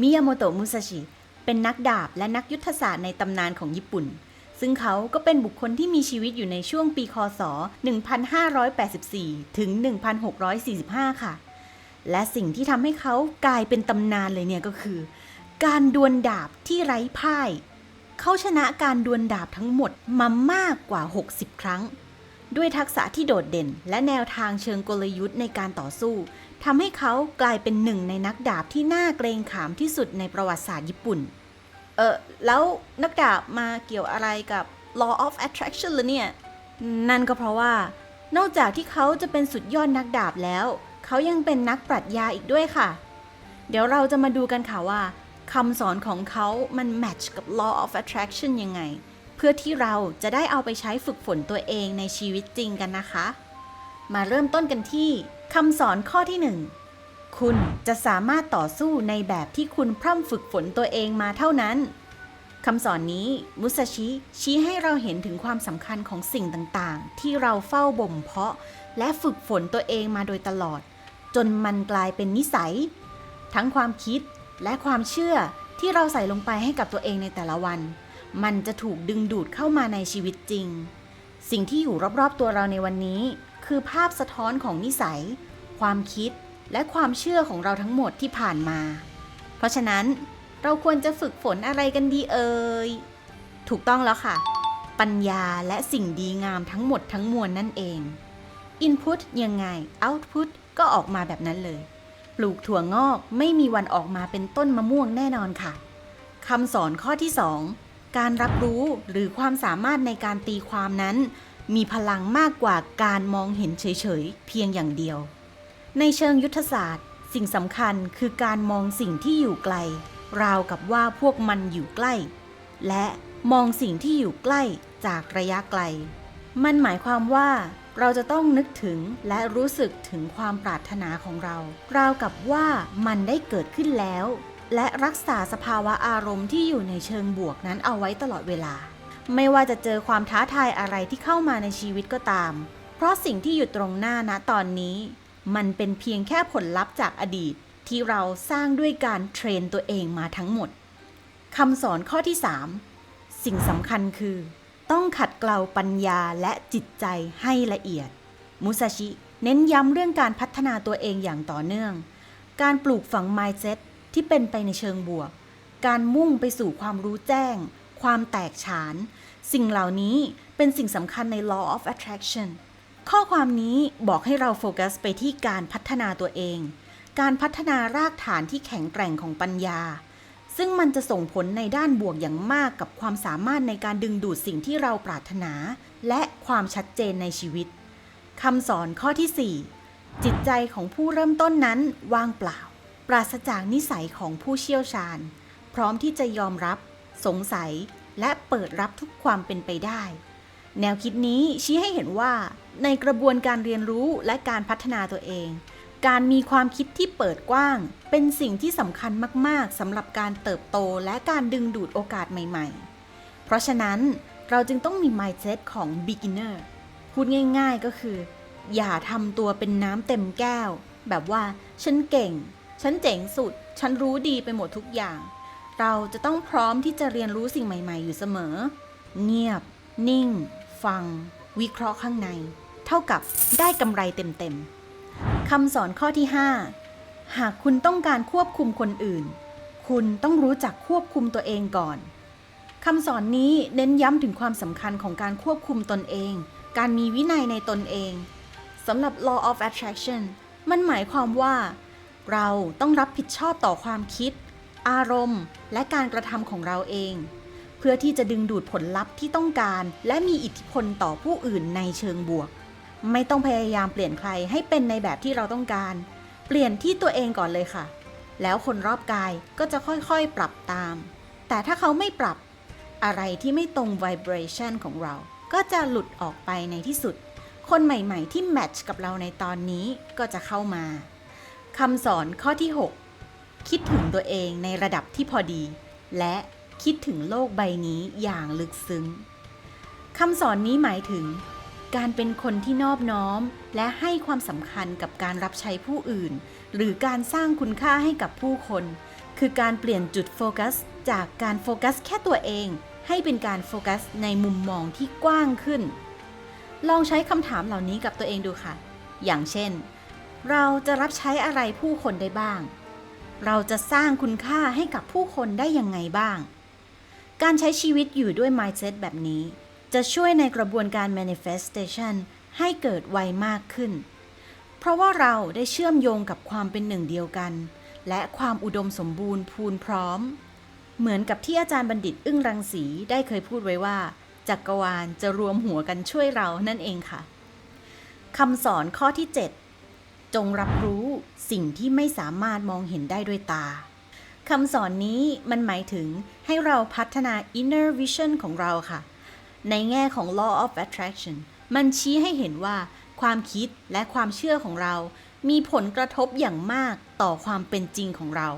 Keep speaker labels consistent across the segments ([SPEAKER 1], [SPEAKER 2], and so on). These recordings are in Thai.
[SPEAKER 1] มิยาโมโตะมุซาชิ เป็นนักดาบและนักยุทธศาสตร์ในตำนานของญี่ปุ่น ซึ่งเขาก็เป็นบุคคลที่มีชีวิตอยู่ในช่วงปีคศ 1584 ถึง 1645 ค่ะ และสิ่งที่ทำให้เขากลายเป็นตำนานเลยเนี่ยก็คือ การดวลดาบที่ไร้พ่าย เขาชนะการดวลดาบทั้งหมดมามากกว่า 60 ครั้ง ด้วยทักษะที่โดดเด่น และแนวทางเชิงกลยุทธ์ในการต่อสู้ทำให้เขากลายเป็นหนึ่งในนักดาบที่น่าเกรงขามที่สุดในประวัติศาสตร์ญี่ปุ่น เออแล้วนักดาบมาเกี่ยวอะไรกับ law of attraction ล่ะเนี่ย นั่นก็เพราะว่า นอกจากที่เขาจะเป็นสุดยอดนักดาบแล้ว เขายังเป็นนักปรัชญาอีกด้วยค่ะ เดี๋ยวเราจะมาดูกันค่ะว่าคำสอนของเขามันแมทช์กับ law of attraction ยังไง พื่อที่เราจะได้เอาไปใช้ฝึกฝนตัวเองในชีวิตจริงกันนะคะ มาเริ่มต้นกันที่คำสอนข้อที่หนึ่งคุณจะสามารถต่อสู้ในแบบที่คุณพร่ำฝึกฝนตัวเองมาเท่านั้นคำสอนนี้มุสชิชี้ให้เราเห็นถึงความสำคัญของสิ่งต่างๆ ที่เราเฝ้าบ่มเพาะ และฝึกฝนตัวเองมาโดยตลอด จนมันกลายเป็นนิสัย ทั้งความคิดและความเชื่อที่เราใส่ลงไปให้กับตัวเองในแต่ละวัน มันจะถูกดึงดูดเข้ามาในชีวิตจริง สิ่งที่อยู่รอบๆตัวเราในวันนี้ คือภาพสะท้อนของนิสัย ความคิดและความเชื่อของเราทั้งหมดที่ผ่านมา เพราะฉะนั้นเราควรจะฝึกฝนอะไรกันดีเอ่ย ถูกต้องแล้วค่ะ ปัญญาและสิ่งดีงามทั้งหมดทั้งมวลนั่นเอง Input ยังไง Output ก็ออกมาแบบนั้นเลย ปลูกถั่วงอกไม่มีวันออกมาเป็นต้นมะม่วงแน่นอนค่ะคำสอนข้อที่ 2 การรับรู้หรือความสามารถในการตีความนั้น มีพลังมากกว่าการมองเห็นเฉยๆ เพียงอย่างเดียว ในเชิงยุทธศาสตร์ สิ่งสำคัญคือการมองสิ่งที่อยู่ไกล ราวกับว่าพวกมันอยู่ใกล้ และมองสิ่งที่อยู่ใกล้จากระยะไกล มันหมายความว่าเราจะต้องนึกถึงและรู้สึกถึงความปรารถนาของเรา ราวกับว่ามันได้เกิดขึ้นแล้ว และรักษาสภาวะอารมณ์ที่อยู่ในเชิงบวกนั้นเอาไว้ตลอดเวลา ไม่ว่าจะเจอความท้าทายอะไรที่เข้ามาในชีวิตก็ตาม เพราะสิ่งที่อยู่ตรงหน้าณตอนนี้ มันเป็นเพียงแค่ผลลัพธ์จากอดีตที่เราสร้างด้วยการเทรนตัวเองมาทั้งหมดคำสอนข้อที่ 3 สิ่งสำคัญคือ ต้องขัดเกลาปัญญาและจิตใจให้ละเอียด มุซาชิ เน้นย้ำเรื่องการพัฒนาตัวเองอย่างต่อเนื่อง การปลูกฝัง mindset ที่เป็นไปในเชิงบวก การมุ่งไปสู่ความรู้แจ้ง ความแตกฉาน สิ่งเหล่านี้เป็นสิ่งสำคัญใน law of attraction ข้อความนี้บอกให้เราโฟกัสไปที่การพัฒนาตัวเอง การพัฒนารากฐานที่แข็งแกร่งของปัญญา ซึ่งมันจะส่งผลในด้านบวกอย่างมากกับความสามารถในการดึงดูดสิ่งที่เราปรารถนา และความชัดเจนในชีวิตคำสอนข้อที่ 4 จิตใจของผู้เริ่มต้นนั้นว่างเปล่า ปราศจากนิสัยของผู้เชี่ยวชาญ พร้อมที่จะยอมรับ สงสัย และเปิดรับทุกความเป็นไปได้ แนวคิดนี้ชี้ให้เห็นว่า ในกระบวนการเรียนรู้และการพัฒนาตัวเอง การมีความคิดที่เปิดกว้าง เป็นสิ่งที่สำคัญมาก ๆสำหรับการเติบโตและการดึงดูดโอกาสใหม่ ๆ เพราะฉะนั้นเราจึงต้องมี mindset ของ beginner พูดง่าย ๆก็คือ อย่าทำตัวเป็นน้ำเต็มแก้ว แบบว่าฉันเก่ง ฉันเจ๋งสุด ฉันรู้ดีไปหมดทุกอย่าง เราจะต้องพร้อมที่จะเรียนรู้สิ่งใหม่ ๆ อยู่เสมอ เงียบ นิ่ง ฟัง วิเคราะห์ข้างใน เท่ากับได้กำไรเต็มๆคำสอนข้อที่ 5 หากคุณต้องการควบคุมคนอื่น คุณต้องรู้จักควบคุมตัวเองก่อนคำสอนนี้เน้นย้ำถึงความสำคัญของการควบคุมตนเอง การมีวินัยในตนเองสำหรับ law of attraction มันหมายความว่า เราต้องรับผิดชอบต่อความคิด อารมณ์ และการกระทำของเราเอง เพื่อที่จะดึงดูดผลลัพธ์ที่ต้องการ และมีอิทธิพลต่อผู้อื่นในเชิงบวก ไม่ต้องพยายามเปลี่ยนใครให้เป็นในแบบที่เราต้องการ เปลี่ยนที่ตัวเองก่อนเลยค่ะ แล้วคนรอบกายก็จะค่อยๆปรับตาม แต่ถ้าเขาไม่ปรับอะไรที่ไม่ตรง vibration ของเรา ก็จะหลุดออกไปในที่สุด คนใหม่ๆ ที่แมทช์กับเราในตอนนี้ก็จะเข้ามา คำสอนข้อที่ 6 คิดถึงตัวเองในระดับที่พอดี และคิดถึงโลกใบนี้อย่างลึกซึ้งคำสอนนี้หมายถึง การเป็นคนที่นอบน้อม และให้ความสำคัญกับการรับใช้ผู้อื่น หรือการสร้างคุณค่าให้กับผู้คน คือการเปลี่ยนจุดโฟกัส จากการโฟกัสแค่ตัวเอง ให้เป็นการโฟกัสในมุมมองที่กว้างขึ้น ลองใช้คำถามเหล่านี้กับตัวเองดูค่ะ อย่างเช่น เราจะรับใช้อะไรผู้คนได้บ้าง เราจะสร้างคุณค่าให้กับผู้คนได้ยังไงบ้าง การใช้ชีวิตอยู่ด้วย mindset แบบนี้ จะช่วยในกระบวนการ manifestation ให้เกิดไวมากขึ้น เพราะว่าเราได้เชื่อมโยงกับความเป็นหนึ่งเดียวกัน และความอุดมสมบูรณ์พูนพร้อม เหมือนกับที่อาจารย์บัณฑิตอึ้งรังสีได้เคยพูดไว้ว่า จักรวาลจะรวมหัวกันช่วยเรานั่นเองค่ะคำสอนข้อที่ 7 จงรับรู้สิ่งที่ไม่สามารถมองเห็นได้ด้วยตาคำสอนนี้มันหมายถึงให้เราพัฒนา inner vision ของเราค่ะ ในแง่ของ law of attraction มันชี้ให้เห็นว่า ความคิดและความเชื่อของเรา มีผลกระทบอย่างมากต่อความเป็นจริงของเรา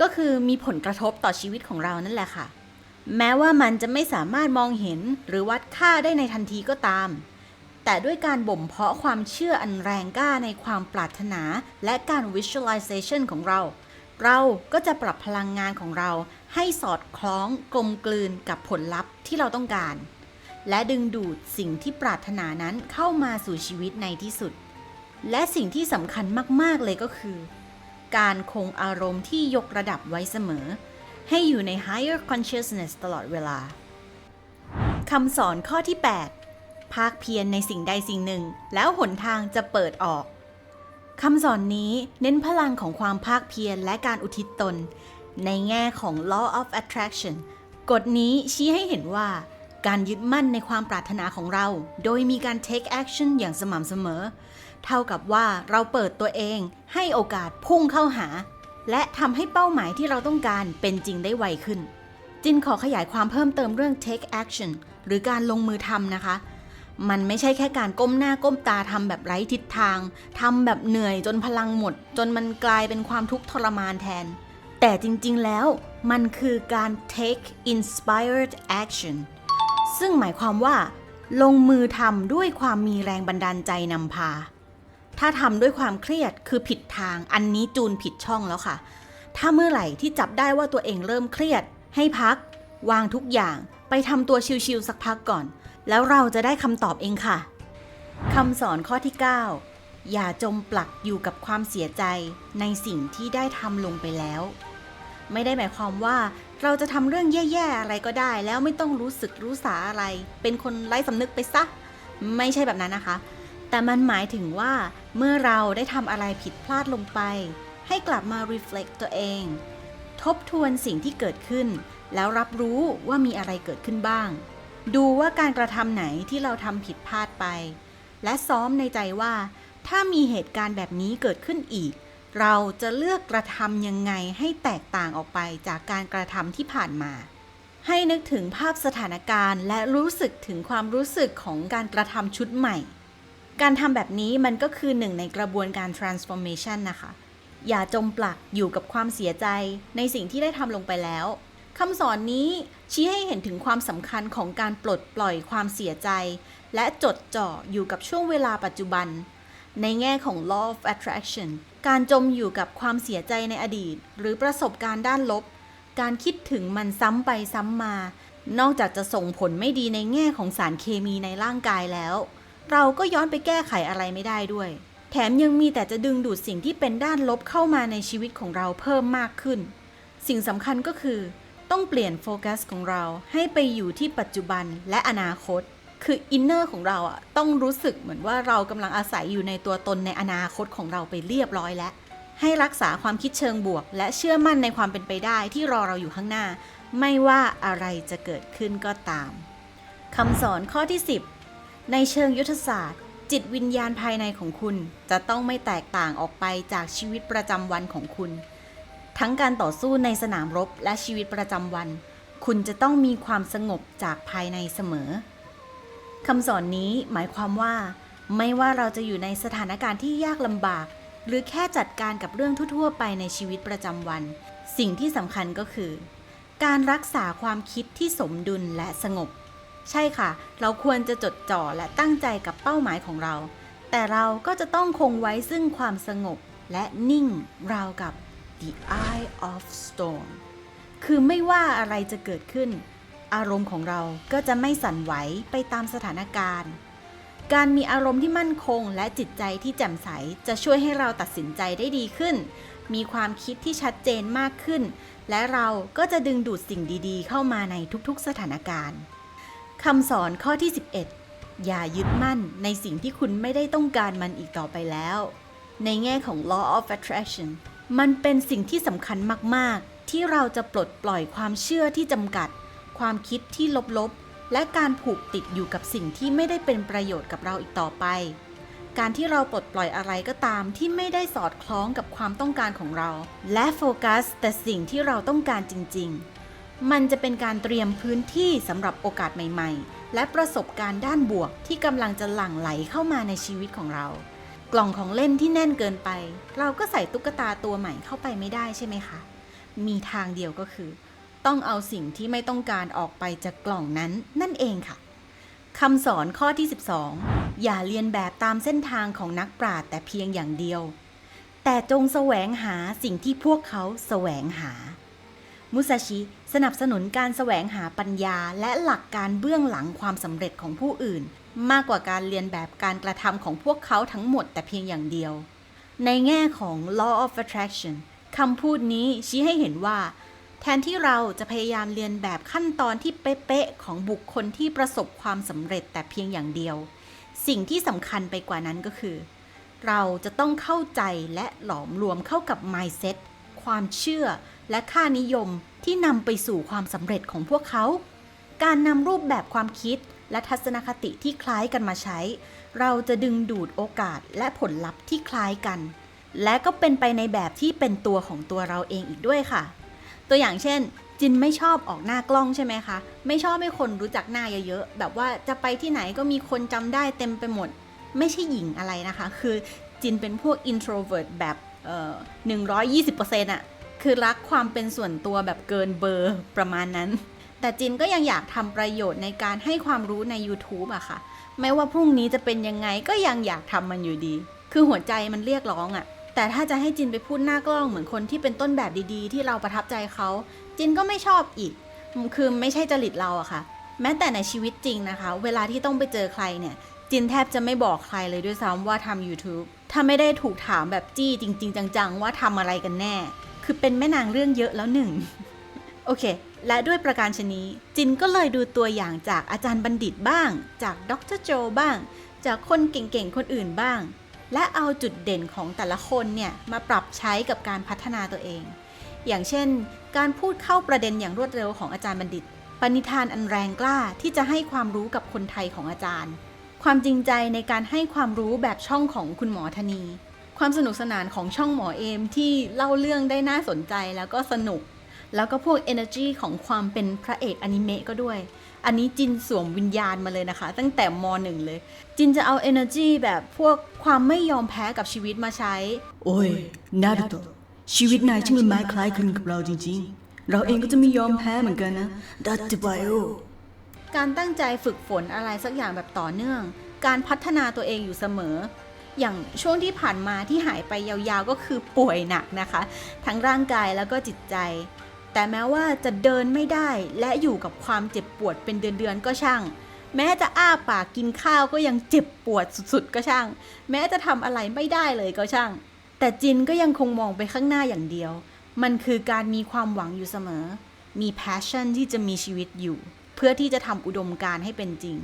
[SPEAKER 1] ก็คือมีผลกระทบต่อชีวิตของเรานั่นแหละค่ะ แม้ว่ามันจะไม่สามารถมองเห็นหรือวัดค่าได้ในทันทีก็ตาม แต่ด้วยการบ่มเพาะความเชื่ออันแรงกล้าในความปรารถนา และการ visualization ของเรา เราก็จะปรับพลังงานของเราให้สอดคล้องกลมกลืนกับผลลัพธ์ที่เราต้องการ และดึงดูดสิ่งที่ปรารถนานั้นเข้ามาสู่ชีวิตในที่สุด และสิ่งที่สำคัญมาก ๆ เลยก็คือ การคงอารมณ์ที่ยกระดับไว้เสมอ ให้อยู่ใน higher consciousness ตลอดเวลาคำสอนข้อที่ 8 ภาคเพียรในสิ่งใดสิ่งหนึ่ง แล้วหนทางจะเปิดออกคำสอนนี้เน้นพลังของความภาคเพียรและการอุทิศตน ในแง่ของ law of attraction กฎนี้ชี้ให้เห็นว่า การยึดมั่นในความปรารถนาของเรา โดยมีการ take action อย่างสม่ำเสมอ เท่ากับว่าเราเปิดตัวเองให้โอกาสพุ่งเข้าหา และทำให้เป้าหมายที่เราต้องการเป็นจริงได้ไวขึ้น จินขอขยายความเพิ่มเติมเรื่อง take action หรือการลงมือทำนะคะ มันไม่ใช่แค่การก้มหน้าก้มตาทำแบบไร้ทิศทางทำแบบเหนื่อยจนพลังหมด จนมันกลายเป็นความทุกข์ทรมานแทน แต่จริงๆแล้วมันคือการ take inspired action ซึ่งหมายความว่า ลงมือทำด้วยความมีแรงบันดาลใจนำพา ถ้าทำด้วยความเครียดคือผิดทางอันนี้จูนผิดช่องแล้วค่ะ ถ้าเมื่อไหร่ที่จับได้ว่าตัวเองเริ่มเครียด ให้พัก วางทุกอย่าง ไปทำตัวชิวๆสักพักก่อน แล้วเราจะได้คำตอบเองค่ะคำสอนข้อที่ 9 อย่าจมปลักอยู่กับความเสียใจในสิ่งที่ได้ทำลงไปแล้ว ไม่ได้หมายความว่าเราจะทำเรื่องแย่ๆอะไรก็ได้ แล้วไม่ต้องรู้สึกรู้สาอะไร เป็นคนไร้สำนึกไปซะ ไม่ใช่แบบนั้นนะคะ แต่มันหมายถึงว่า เมื่อเราได้ทำอะไรผิดพลาดลงไป ให้กลับมา reflect ตัวเอง ทบทวนสิ่งที่เกิดขึ้น แล้วรับรู้ว่ามีอะไรเกิดขึ้นบ้าง ดูว่าการกระทำไหนที่เราทำผิดพลาดไป และซ้อมในใจว่า ถ้ามีเหตุการณ์แบบนี้เกิดขึ้นอีก เราจะเลือกกระทำยังไงให้แตกต่างออกไปจากการกระทำที่ผ่านมา ให้นึกถึงภาพสถานการณ์และรู้สึกถึงความรู้สึกของการกระทำชุดใหม่ การทำแบบนี้มันก็คือหนึ่งในกระบวนการ transformation นะคะ อย่าจมปลักอยู่กับความเสียใจในสิ่งที่ได้ทำลงไปแล้ว คำสอนนี้ชี้ให้เห็นถึงความสำคัญของการปลดปล่อยความเสียใจ และจดจ่ออยู่กับช่วงเวลาปัจจุบัน ในแง่ของ law of attraction การจมอยู่กับความเสียใจในอดีต หรือประสบการณ์ด้านลบ การคิดถึงมันซ้ำไปซ้ำมา นอกจากจะส่งผลไม่ดีในแง่ของสารเคมีในร่างกายแล้ว เราก็ย้อนไปแก้ไขอะไรไม่ได้ด้วย แถมยังมีแต่จะดึงดูดสิ่งที่เป็นด้านลบเข้ามาในชีวิตของเราเพิ่มมากขึ้น สิ่งสำคัญก็คือ ต้องเปลี่ยนโฟกัสของเราให้ไปอยู่ที่ปัจจุบันและอนาคต คืออินเนอร์ของเราอะต้องรู้สึกเหมือนว่าเรากำลังอาศัยอยู่ในตัวตนในอนาคตของเราไปเรียบร้อยแล้ว ให้รักษาความคิดเชิงบวก และเชื่อมั่นในความเป็นไปได้ที่รอเราอยู่ข้างหน้า ไม่ว่าอะไรจะเกิดขึ้นก็ตามคำสอนข้อที่ 10 ในเชิงยุทธศาสตร์ จิตวิญญาณภายในของคุณ จะต้องไม่แตกต่างออกไปจากชีวิตประจำวันของคุณ ทั้งการต่อสู้ในสนามรบและชีวิตประจำวัน คุณจะต้องมีความสงบจากภายในเสมอคำสอนนี้หมายความว่า ไม่ว่าเราจะอยู่ในสถานการณ์ที่ยากลำบาก หรือแค่จัดการกับเรื่องทั่วๆ ไปในชีวิตประจำวัน สิ่งที่สำคัญก็คือ การรักษาความคิดที่สมดุลและสงบ ใช่ค่ะ เราควรจะจดจ่อและตั้งใจกับเป้าหมายของเรา แต่เราก็จะต้องคงไว้ซึ่งความสงบและนิ่งราวกับ the eye of storm คือไม่ว่าอะไรจะเกิดขึ้น อารมณ์ของเราก็จะไม่สั่นไหวไปตามสถานการณ์ การมีอารมณ์ที่มั่นคงและจิตใจที่แจ่มใสจะช่วยให้เราตัดสินใจได้ดีขึ้น มีความคิดที่ชัดเจนมากขึ้น และเราก็จะดึงดูดสิ่งดีๆ เข้ามาในทุกๆสถานการณ์คำสอนข้อที่ 11 อย่ายึดมั่นในสิ่งที่คุณไม่ได้ต้องการมันอีกต่อไปแล้ว ในแง่ของ law of attraction มันเป็นสิ่งที่สำคัญมาก ๆ ที่เราจะปลดปล่อยความเชื่อที่จำกัด ความคิดที่ลบ ๆ และการผูกติดอยู่กับสิ่งที่ไม่ได้เป็นประโยชน์กับเราอีกต่อไป การที่เราปลดปล่อยอะไรก็ตามที่ไม่ได้สอดคล้องกับความต้องการของเรา และโฟกัสแต่สิ่งที่เราต้องการจริง ๆ มันจะเป็นการเตรียมพื้นที่สำหรับโอกาสใหม่ ๆ และประสบการณ์ด้านบวกที่กำลังจะหลั่งไหลเข้ามาในชีวิตของเรา กล่องของเล่นที่แน่นเกินไป เราก็ใส่ตุ๊กตาตัวใหม่เข้าไปไม่ได้ใช่ไหมคะ มีทางเดียวก็คือ ต้องเอาสิ่งที่ไม่ต้องการออกไปจากกล่องนั้นนั่นเองค่ะคำสอนข้อที่ 12 อย่าเรียนแบบตามเส้นทางของนักปราชญ์แต่เพียงอย่างเดียว แต่จงแสวงหาสิ่งที่พวกเขาแสวงหา มุซาชิสนับสนุนการแสวงหาปัญญาและหลักการเบื้องหลังความสำเร็จของผู้อื่น มากกว่าการเรียนแบบการกระทำของพวกเขาทั้งหมดแต่เพียงอย่างเดียว ในแง่ของ law of attraction คำพูดนี้ชี้ให้เห็นว่า แทนที่เราจะพยายามเรียนแบบขั้นตอนที่เป๊ะๆของบุคคลที่ประสบความสำเร็จแต่เพียงอย่างเดียว สิ่งที่สำคัญไปกว่านั้นก็คือ เราจะต้องเข้าใจและหลอมรวมเข้ากับ mindset ความเชื่อและค่านิยมที่นำไปสู่ความสำเร็จของพวกเขา การนำรูปแบบความคิด และทัศนคติที่คล้ายกันมาใช้ เราจะดึงดูดโอกาสและผลลัพธ์ที่คล้ายกัน และก็เป็นไปในแบบที่เป็นตัวของตัวเราเองอีกด้วยค่ะ ตัวอย่างเช่น จินไม่ชอบออกหน้ากล้องใช่ไหมคะ ไม่ชอบให้คนรู้จักหน้าเยอะๆ แบบว่าจะไปที่ไหนก็มีคนจำได้เต็มไปหมด ไม่ใช่หญิงอะไรนะคะ คือจินเป็นพวก introvert แบบเอ่อ120%อะคือรักความเป็นส่วนตัวแบบเกินเบอร์ประมาณนั้น แต่จินก็ยังอยากทำประโยชน์ในการให้ความรู้ใน YouTube อะค่ะ ไม่ว่าพรุ่งนี้จะเป็นยังไงก็ยังอยากทำมันอยู่ดี คือหัวใจมันเรียกร้องอะแต่ถ้าจะให้จินไปพูดหน้ากล้องเหมือนคนที่เป็นต้นแบบดีๆ ที่เราประทับใจเขาจินก็ไม่ชอบอีก คือไม่ใช่จริตเราอะค่ะ แม้แต่ในชีวิตจริงนะคะ เวลาที่ต้องไปเจอใครเนี่ยจินแทบจะไม่บอกใครเลยด้วยซ้ำว่าทำ YouTube ถ้าไม่ได้ถูกถามแบบจี้จริง ๆ จัง ๆ ว่าทำอะไรกันแน่ คือเป็นแม่นางเรื่องเยอะแล้วหนึ่ง โอเค และด้วยประการชนี้ จินก็เลยดูตัวอย่างจากอาจารย์บัณฑิตบ้าง จากดรโจบ้าง จากคนเก่งๆ คนอื่นบ้าง และเอาจุดเด่นของแต่ละคนเนี่ยมาปรับใช้กับการพัฒนาตัวเอง อย่างเช่น การพูดเข้าประเด็นอย่างรวดเร็วของอาจารย์บัณฑิต ปณิธานอันแรงกล้าที่จะให้ความรู้กับคนไทยของอาจารย์ ความจริงใจในการให้ความรู้แบบช่องของคุณหมอธนี ความสนุกสนานของช่องหมอเอมที่เล่าเรื่องได้น่าสนใจแล้วก็สนุก แล้วก็พวก energy ของความเป็นพระเอกอนิเมะก็ด้วย อันนี้จินสวมวิญญาณมาเลยนะคะ ตั้งแต่มหนึ่งเลย จินจะเอา energy แบบพวกความไม่ยอมแพ้กับชีวิตมาใช้
[SPEAKER 2] โอ้ยนารุโตะชีวิตนายช่างละไม้คล้ายคลึงกับเราจริงๆ เราเองก็จะไม่ยอมแพ้เหมือนกันนะดัตติไบโอ
[SPEAKER 1] การตั้งใจฝึกฝนอะไรสักอย่างแบบต่อเนื่อง การพัฒนาตัวเองอยู่เสมอ อย่างช่วงที่ผ่านมาที่หายไปยาวๆก็คือป่วยหนักนะคะ ทั้งร่างกายแล้วก็จิตใจ แต่แม้ว่าจะเดินไม่ได้และอยู่กับความเจ็บปวดเป็นเดือนๆก็ช่าง แม้จะอ้าปากกินข้าวก็ยังเจ็บปวดสุดๆก็ช่าง แม้จะทำอะไรไม่ได้เลยก็ช่าง แต่จินก็ยังคงมองไปข้างหน้าอย่างเดียว มันคือการมีความหวังอยู่เสมอ มี passion ที่จะมีชีวิตอยู่ เพื่อที่จะทำอุดมการณ์ให้เป็นจริง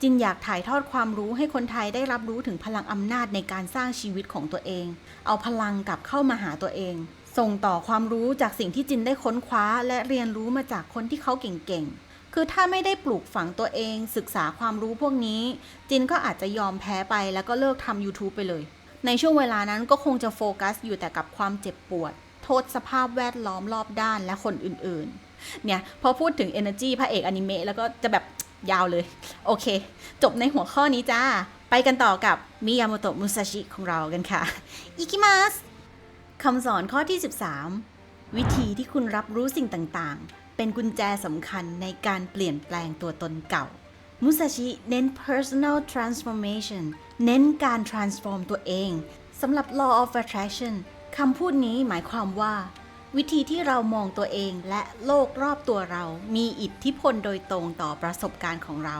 [SPEAKER 1] จินอยากถ่ายทอดความรู้ให้คนไทยได้รับรู้ถึงพลังอำนาจในการสร้างชีวิตของตัวเอง เอาพลังกลับเข้ามาหาตัวเอง ส่งต่อความรู้จากสิ่งที่จินได้ค้นคว้า และเรียนรู้มาจากคนที่เขาเก่งๆ คือถ้าไม่ได้ปลูกฝังตัวเอง ศึกษาความรู้พวกนี้ จินก็อาจจะยอมแพ้ไปแล้วก็เลิกทำ YouTube ไปเลย ในช่วงเวลานั้นก็คงจะโฟกัสอยู่แต่กับความเจ็บปวด โทษสภาพแวดล้อมรอบด้านและคนอื่นๆ เนี่ยพอพูดถึง Energy พระเอกอนิเมะแล้วก็จะแบบยาวเลย โอเค จบในหัวข้อนี้จ้า ไปกันต่อกับมิยาโมโตะมุซาชิของเรากันค่ะ อิกิมัส คำสอนข้อที่ 13 วิธีที่คุณรับรู้สิ่งต่างๆ เป็นกุญแจสำคัญในการเปลี่ยนแปลงตัวตนเก่า มุซาชิเน้น personal transformation เน้นการ transform ตัวเองสำหรับ law of attraction คำพูดนี้หมายความว่า วิธีที่เรามองตัวเองและโลกรอบตัวเรา มีอิทธิพลโดยตรงต่อประสบการณ์ของเรา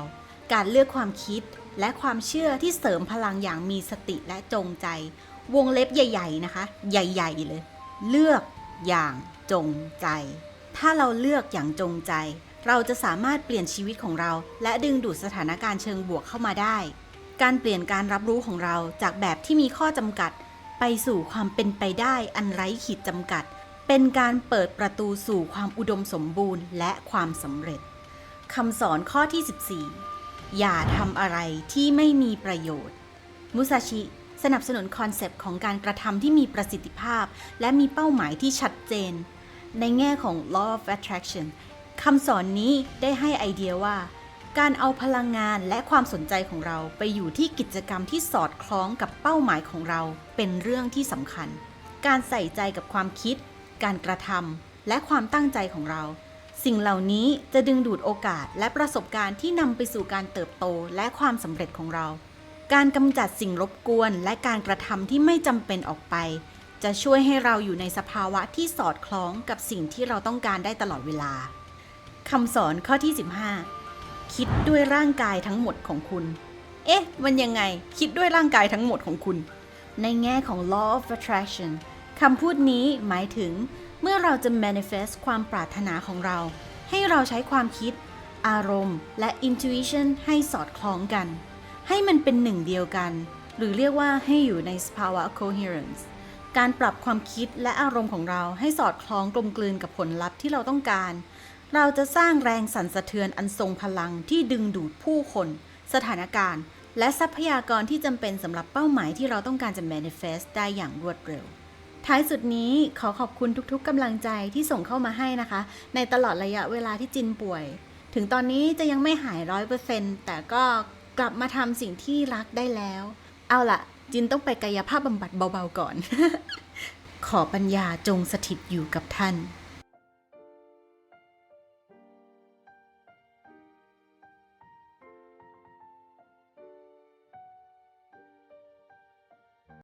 [SPEAKER 1] การเลือกความคิดและความเชื่อที่เสริมพลังอย่างมีสติและจงใจ วงเล็บใหญ่ ๆ นะคะ ใหญ่ ๆ เลย เลือกอย่างจงใจ ถ้าเราเลือกอย่างจงใจ เราจะสามารถเปลี่ยนชีวิตของเรา และดึงดูดสถานการณ์เชิงบวกเข้ามาได้ การเปลี่ยนการรับรู้ของเราจากแบบที่มีข้อจำกัด ไปสู่ความเป็นไปได้อันไร้ขีดจำกัด เป็นการเปิดประตูสู่ความอุดมสมบูรณ์ และความสำเร็จคำสอนข้อที่ 14 อย่าทำอะไรที่ไม่มีประโยชน์ มุซาชิ สนับสนุนคอนเซปต์ของการกระทำที่มีประสิทธิภาพ และมีเป้าหมายที่ชัดเจน ในแง่ของ law of attraction คำสอนนี้ได้ให้ไอเดียว่า การเอาพลังงานและความสนใจของเราไปอยู่ที่กิจกรรมที่สอดคล้องกับเป้าหมายของเราเป็นเรื่องที่สำคัญ การใส่ใจกับความคิด การกระทำและความตั้งใจของเรา สิ่งเหล่านี้จะดึงดูดโอกาสและประสบการณ์ที่นำไปสู่การเติบโตและความสำเร็จของเรา การกำจัดสิ่งรบกวนและการกระทำที่ไม่จำเป็นออกไป จะช่วยให้เราอยู่ในสภาวะที่สอดคล้องกับสิ่งที่เราต้องการได้ตลอดเวลาคำสอนข้อที่ 15 คิดด้วยร่างกายทั้งหมดของคุณ เอ๊ะ มันยังไง คิดด้วยร่างกายทั้งหมดของคุณ ในแง่ของ law of attraction คำพูดนี้หมายถึง เมื่อเราจะ manifest ความปรารถนาของเรา ให้เราใช้ความคิด อารมณ์ และ intuition ให้สอดคล้องกัน ให้มันเป็นหนึ่งเดียวกัน หรือเรียกว่าให้อยู่ในสภาวะ coherence การปรับความคิดและอารมณ์ของเราให้สอดคล้องกลมกลืนกับผลลัพธ์ที่เราต้องการ เราจะสร้างแรงสั่นสะเทือนอันทรงพลังที่ดึงดูดผู้คน สถานการณ์ และทรัพยากรที่จำเป็นสำหรับเป้าหมายที่เราต้องการจะ manifest ได้อย่างรวดเร็ว ท้ายสุดนี้ขอขอบคุณทุกๆกำลังใจที่ส่งเข้ามาให้นะคะ ในตลอดระยะเวลาที่จินป่วย ถึงตอนนี้จะยังไม่หายร้อยเปอร์เซ็นต์แต่ก็ กลับมาทำสิ่งที่รักได้แล้ว เอาล่ะ จินต้องไปกายภาพบำบัดเบาๆก่อน ขอปัญญาจงสถิตอยู่กับท่าน